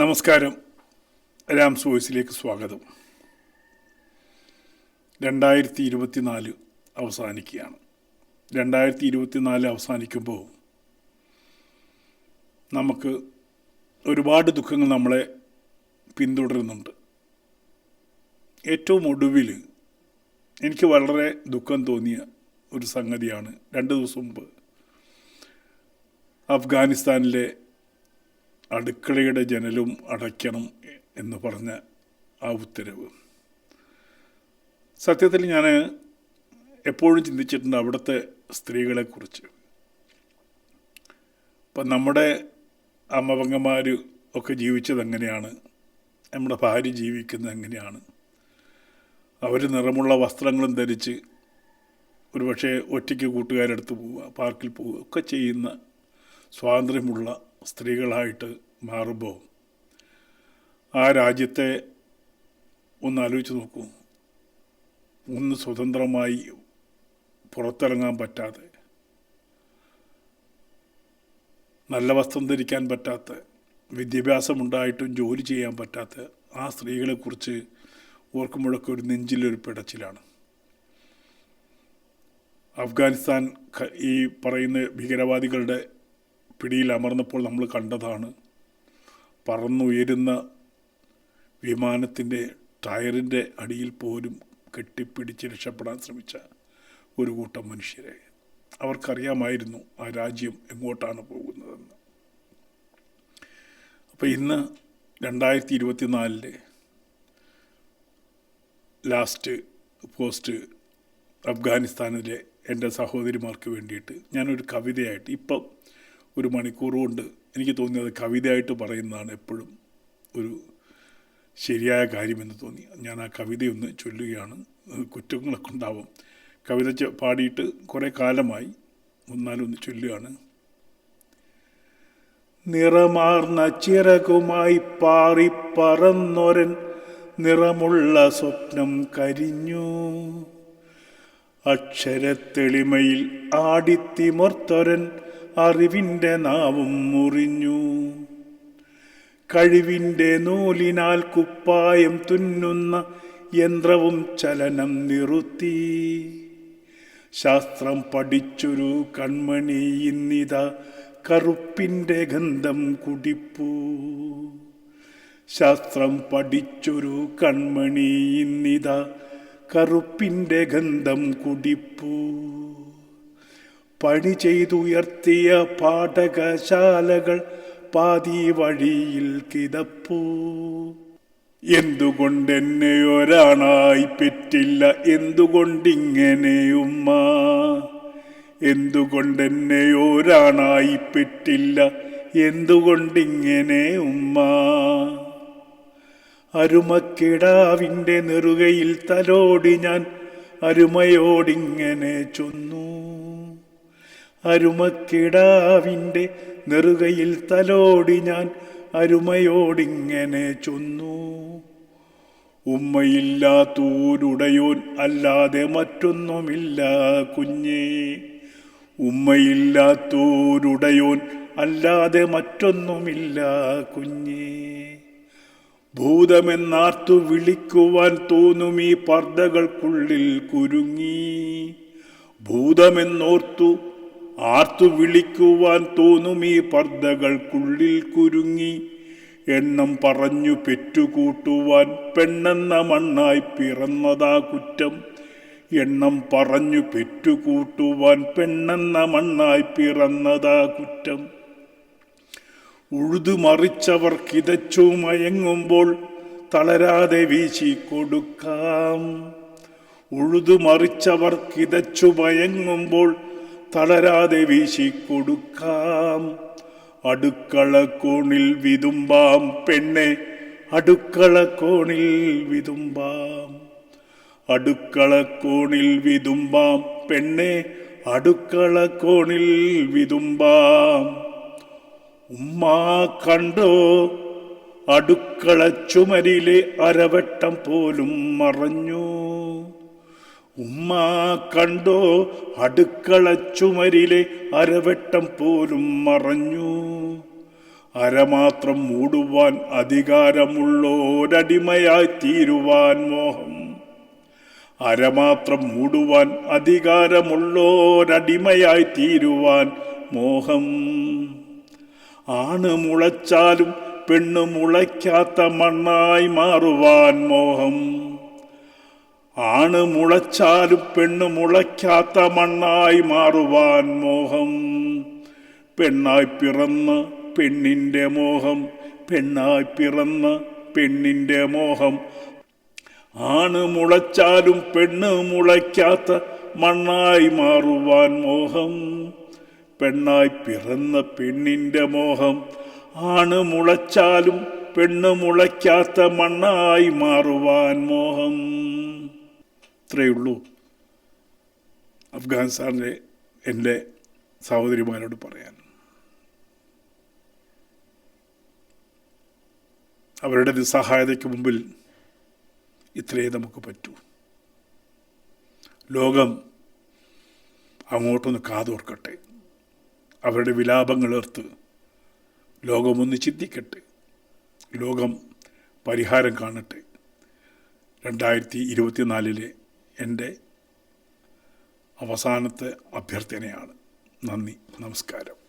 നമസ്കാരം. രാംസ് വോയിസിലേക്ക് സ്വാഗതം. രണ്ടായിരത്തി ഇരുപത്തിനാല് അവസാനിക്കുകയാണ്. രണ്ടായിരത്തി ഇരുപത്തിനാല് അവസാനിക്കുമ്പോൾ നമുക്ക് ഒരുപാട് ദുഃഖങ്ങൾ നമ്മളെ പിന്തുടരുന്നുണ്ട്. ഏറ്റവും ഒടുവിൽ എനിക്ക് വളരെ ദുഃഖം തോന്നിയ ഒരു സംഗതിയാണ്. രണ്ട് ദിവസം മുമ്പ് അഫ്ഗാനിസ്ഥാനിലെ അടുക്കളയുടെ ജനലും അടയ്ക്കണം എന്ന് പറഞ്ഞ ആ ഉത്തരവ്. സത്യത്തിൽ ഞാൻ എപ്പോഴും ചിന്തിച്ചിട്ടുണ്ട് അവിടുത്തെ സ്ത്രീകളെക്കുറിച്ച്. ഇപ്പം നമ്മുടെ അമ്മപങ്കമാർ ഒക്കെ ജീവിച്ചത് എങ്ങനെയാണ് നമ്മുടെ ഭാര്യ ജീവിക്കുന്നത് എങ്ങനെയാണ്? അവർ നിറമുള്ള വസ്ത്രങ്ങളും ധരിച്ച് ഒരുപക്ഷെ ഒറ്റയ്ക്ക് കൂട്ടുകാരെടുത്ത് പോവുക പാർക്കിൽ പോവുക ഒക്കെ ചെയ്യുന്ന സ്വാതന്ത്ര്യമുള്ള സ്ത്രീകളായിട്ട് മാറുമ്പോൾ ആ രാജ്യത്തെ ഒന്ന് ആലോചിച്ച് നോക്കൂ. ഒന്ന് സ്വതന്ത്രമായി പുറത്തിറങ്ങാൻ പറ്റാതെ നല്ല വസ്ത്രം ധരിക്കാൻ പറ്റാത്ത വിദ്യാഭ്യാസമുണ്ടായിട്ടും ജോലി ചെയ്യാൻ പറ്റാത്ത ആ സ്ത്രീകളെക്കുറിച്ച് ഓർക്കുമ്പോഴൊക്കെ ഒരു നെഞ്ചിലൊരു പിടച്ചിലാണ്. അഫ്ഗാനിസ്ഥാൻ ഈ പറയുന്ന ഭീകരവാദികളുടെ പിടിയിൽ അമർന്നപ്പോൾ നമ്മൾ കണ്ടതാണ് പറന്നുയരുന്ന വിമാനത്തിന്റെ ടയറിന്റെ അടിയിൽ പോലും കെട്ടിപ്പിടിച്ച് രക്ഷപ്പെടാൻ ശ്രമിച്ച ഒരു കൂട്ടം മനുഷ്യരെ. അവർക്കറിയാമായിരുന്നു ആ രാജ്യം എങ്ങോട്ടാണ് പോകുന്നതെന്ന്. അപ്പോൾ ഇന്ന് രണ്ടായിരത്തി ഇരുപത്തിനാലിലെ ലാസ്റ്റ് പോസ്റ്റ് അഫ്ഗാനിസ്ഥാനിലെ എന്റെ സഹോദരിമാർക്ക് വേണ്ടിയിട്ട് ഞാനൊരു കവിതയായിട്ട് ഇപ്പം ഒരു മണിക്കൂർ കൊണ്ട് എനിക്ക് തോന്നിയത് കവിതയായിട്ട് പറയുന്നതാണ് എപ്പോഴും ഒരു ശരിയായ കാര്യമെന്ന് തോന്നി. ഞാൻ ആ കവിതയൊന്ന് ചൊല്ലുകയാണ്. കുറ്റങ്ങളൊക്കെ ഉണ്ടാവും കവിത പാടിയിട്ട് കുറേ കാലമായി ഒന്നാലൊന്ന് ചൊല്ലുകയാണ്. നിറമാർന്ന ചിറകുമായി പാറി പറന്നൊരൻ നിറമുള്ള സ്വപ്നം കരിഞ്ഞു. അക്ഷരത്തെളിമയിൽ ആടിത്തിമർത്തൊരൻ അറിവിന്റെ നാവും മുറിഞ്ഞു. കഴിവിന്റെ നൂലിനാൽ കുപ്പായം തുന്നുന്ന യന്ത്രവും ചലനം നിറുത്തി. ശാസ്ത്രം പഠിച്ചൊരു കൺമണി ഇന്നിത കറുപ്പിന്റെ ഗന്ധം കുടിപ്പൂ. ശാസ്ത്രം പഠിച്ചൊരു കൺമണി ഇന്നിത കറുപ്പിന്റെ ഗന്ധം കുടിപ്പൂ. പണി ചെയ്തുയർത്തിയ പാഠകശാലകൾ പാതി വഴിയിൽ കിതപ്പൂ. എന്തുകൊണ്ടെന്നെ ഒരാണായി പെറ്റില്ല എന്തുകൊണ്ടിങ്ങനെ ഉമ്മ? എന്തുകൊണ്ടെന്നെ ഒരാണായി പെറ്റില്ല എന്തുകൊണ്ടിങ്ങനെ ഉമ്മ? അരുമക്കിടാവിന്റെ നെറുകയിൽ തലോടി ഞാൻ അരുമയോടിങ്ങനെ ചൊന്നു. അരുമക്കിടാവിന്റെ നെറുകയിൽ തലോടി ഞാൻ അരുമയോടിങ്ങനെ ചൊന്നു. ഉമ്മയില്ലാത്തൂരുടയോൻ അല്ലാതെ മറ്റൊന്നുമില്ല കുഞ്ഞേ. ഉമ്മയില്ലാത്തൂരുടയോൻ അല്ലാതെ മറ്റൊന്നുമില്ല കുഞ്ഞേ. ഭൂതമെന്നാർത്തു വിളിക്കുവാൻ തോന്നും ഈ പർദ്ദകൾക്കുള്ളിൽ കുരുങ്ങി. ഭൂതമെന്നോർത്തു ആർത്തു വിളിക്കുവാൻ തോന്നും ഈ പർദ്ദകൾക്കുള്ളിൽ കുരുങ്ങി. എണ്ണം പറഞ്ഞു പെറ്റുകൂട്ടുവാൻ പെണ്ണെന്ന മണ്ണായി പിറന്നതാ കുറ്റം. എണ്ണം പറഞ്ഞു പെറ്റുകൂട്ടുവാൻ പെണ്ണെന്ന മണ്ണായി പിറന്നതാ കുറ്റം. ഉഴുതുമറിച്ചവർ കിതച്ചു മയങ്ങുമ്പോൾ തളരാതെ വീശി കൊടുക്കാം. ഉഴുതുമറിച്ചവർ കിതച്ചു മയങ്ങുമ്പോൾ തളരാതെ വീശി കൊടുക്കാം അടുക്കള കോണിൽ വിതുമ്പാം പെണ്ണെ അടുക്കള കോണിൽ വിതുമ്പാം. അടുക്കള കോണിൽ വിതുമ്പാം പെണ്ണെ അടുക്കള കോണിൽ വിതുമ്പാം. ഉമ്മ കണ്ടോ? അടുക്കള ചുമരിലെ അരവട്ടം പോലും മറഞ്ഞു. ഉമ്മ കണ്ടോ അടുക്കള ചുമരിലെ അരവട്ടം പോലും മറഞ്ഞു. അരമാത്രം മൂടുവാൻ അധികാരമുള്ളോരടിമയായി തീരുവാൻ മോഹം. അരമാത്രം മൂടുവാൻ അധികാരമുള്ളോരടിമയായി തീരുവാൻ മോഹം. ആണ് മുളച്ചാലും പെണ്ണ് മുളയ്ക്കാത്ത മണ്ണായി മാറുവാൻ മോഹം. ആണ് മുളച്ചാലും പെണ്ണ് മുളയ്ക്കാത്ത മണ്ണായി മാറുവാൻ മോഹം. പെണ്ണായി പിറന്ന് പെണ്ണിന്റെ മോഹം. പെണ്ണായി പിറന്ന് പെണ്ണിന്റെ മോഹം. ആണ് മുളച്ചാലും പെണ്ണ് മുളയ്ക്കാത്ത മണ്ണായി മാറുവാൻ മോഹം. പെണ്ണായി പിറന്ന പെണ്ണിന്റെ മോഹം. ആണ് മുളച്ചാലും പെണ്ണ് മുളയ്ക്കാത്ത മണ്ണായി മാറുവാൻ മോഹം. ഇത്രയേ ഉള്ളൂ അഫ്ഗാനിസ്ഥാനിലെ എന്റെ സഹോദരിമാരോട് പറയാൻ. അവരുടെ നിസ്സഹായതയ്ക്ക് മുമ്പിൽ ഇത്രയേ നമുക്ക് പറ്റൂ. ലോകം അങ്ങോട്ടൊന്ന് കാതോർക്കട്ടെ. അവരുടെ വിലാപങ്ങൾ ഏർത്ത് ലോകമൊന്ന് ചിന്തിക്കട്ടെ. ലോകം പരിഹാരം കാണട്ടെ. രണ്ടായിരത്തി ഇരുപത്തിനാലിലെ എന്റെ അവസാനത്തെ അഭ്യർത്ഥനയാണ്. നന്ദി നമസ്കാരം.